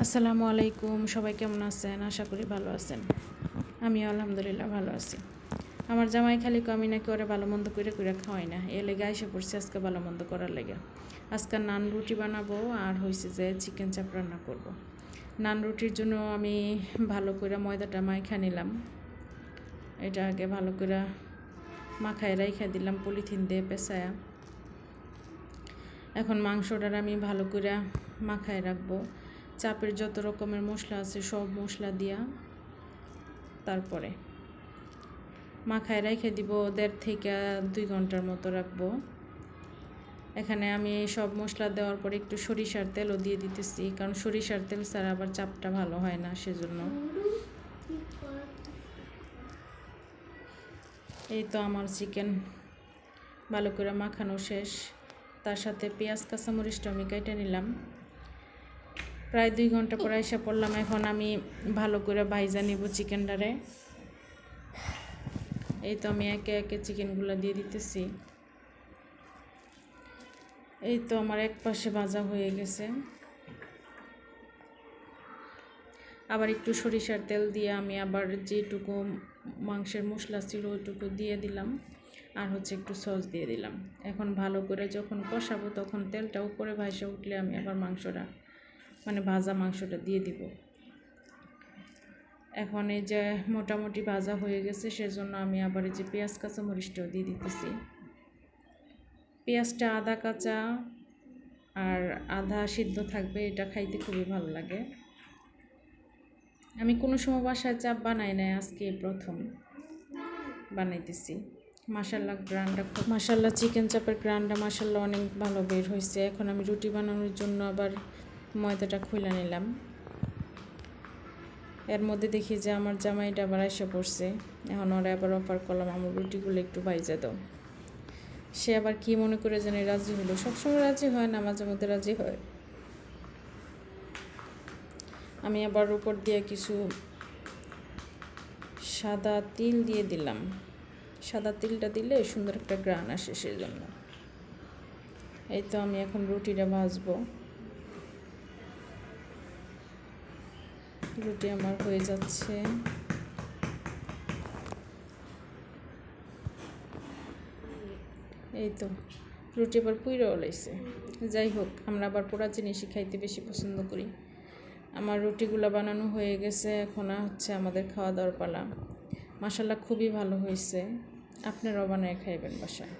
আসসালামু আলাইকুম, সবাই কেমন আছেন? আশা করি ভালো আছেন। আমি আলহামদুলিল্লাহ ভালো আছি। আমার জামাই খালি আমি নাকি ওরা ভালো মন্দ করে করে খাওয়াই না। এ লেগে এসে পড়ছে আজকে ভালো মন্দ করার লেগে। আজকে নান রুটি বানাবো আর হয়েছে যে চিকেন চাপ রান্না করব। নান রুটির জন্য আমি ভালো করে ময়দাটা মাইখা নিলাম। এটা আগে ভালো করে মাখায় রাইখা দিলাম, পলিথিন দিয়ে পেঁচায়া। এখন মাংসটার আমি ভালো করে মাখায় রাখব। চাপের যত রকমের মশলা আছে, সব মশলা দিয়া তারপরে মাখায় রেখে দিব দেড় থেকে দুই ঘণ্টার মতো রাখব। এখানে আমি সব মশলা দেওয়ার পরে একটু সরিষার তেলও দিয়ে দিতেছি, কারণ সরিষার তেল ছাড়া আবার চাপটা ভালো হয় না সেজন্য। এই তো আমার চিকেন ভালো করে মাখানো শেষ। তার সাথে পেঁয়াজ কাঁচামরিচটা আমি কেটে নিলাম। প্রায় দুই ঘণ্টা পরে এসে পড়লাম। এখন আমি ভালো করে ভাইজা নিব চিকেনটারে। এই তো আমি একে একে চিকেনগুলো দিয়ে দিতেছি। এই তো আমার এক পাশে ভাজা হয়ে গেছে। আবার একটু সরিষার তেল দিয়ে আমি আবার যেটুকু মাংসের মশলা ছিল ওইটুকু দিয়ে দিলাম। আর হচ্ছে একটু সস দিয়ে দিলাম। এখন ভালো করে যখন কষাবো তখন তেলটা উপরে ভাসে উঠলে আমি আবার মাংসটা মানে ভাজা মাংসটা দিয়ে দিব। এখন এই যে মোটামুটি ভাজা হয়ে গেছে, সেজন্য আমি আবার এই যে পেঁয়াজ কাঁচা মরিচটাও দিয়ে দিতেছি। পেঁয়াজটা আদা, কাঁচা আর আধা সিদ্ধ থাকবে, এটা খাইতে খুবই ভালো লাগে। আমি কোনো সময় বাসায় চাপ বানাই নাই, আজকে প্রথম বানাইতেছি। মাসাল্লা গ্রানটা খুব মাসাল্লা চিকেন চাপের গ্রানটা মাসাল্লা অনেক ভালো বের হয়েছে এখন আমি রুটি বানানোর জন্য আবার ময়দাটা খুলে নিলাম। এর মধ্যে দেখি যে আমার জামাইটা আবার এসে পড়ছে। এখন ওরা আবার অফার করলাম আমার রুটিগুলো একটু বাইজা দাও। সে আবার কি মনে করে জানি রাজি হলো। সবসময় রাজি হয় না, মাঝে মধ্যে রাজি হয়। আমি আবার উপর দিয়ে কিছু সাদা তিল দিয়ে দিলাম। সাদা তিলটা দিলে সুন্দর একটা গ্রান আসে সেই জন্য এই তো আমি এখন রুটিটা ভাজবো। রুটি আমার হয়ে যাচ্ছে। এই তো, রুটি আবার পুইরাও লাইছে যাই হোক, আমরা আবার পোড়া জিনিসই খাইতে বেশি পছন্দ করি। আমার রুটিগুলো বানানো হয়ে গেছে, এখন হচ্ছে আমাদের খাওয়া দাওয়ার পালা। মশালা খুবই ভালো হয়েছে। আপনারাও বানায় খাইবেন বাসায়।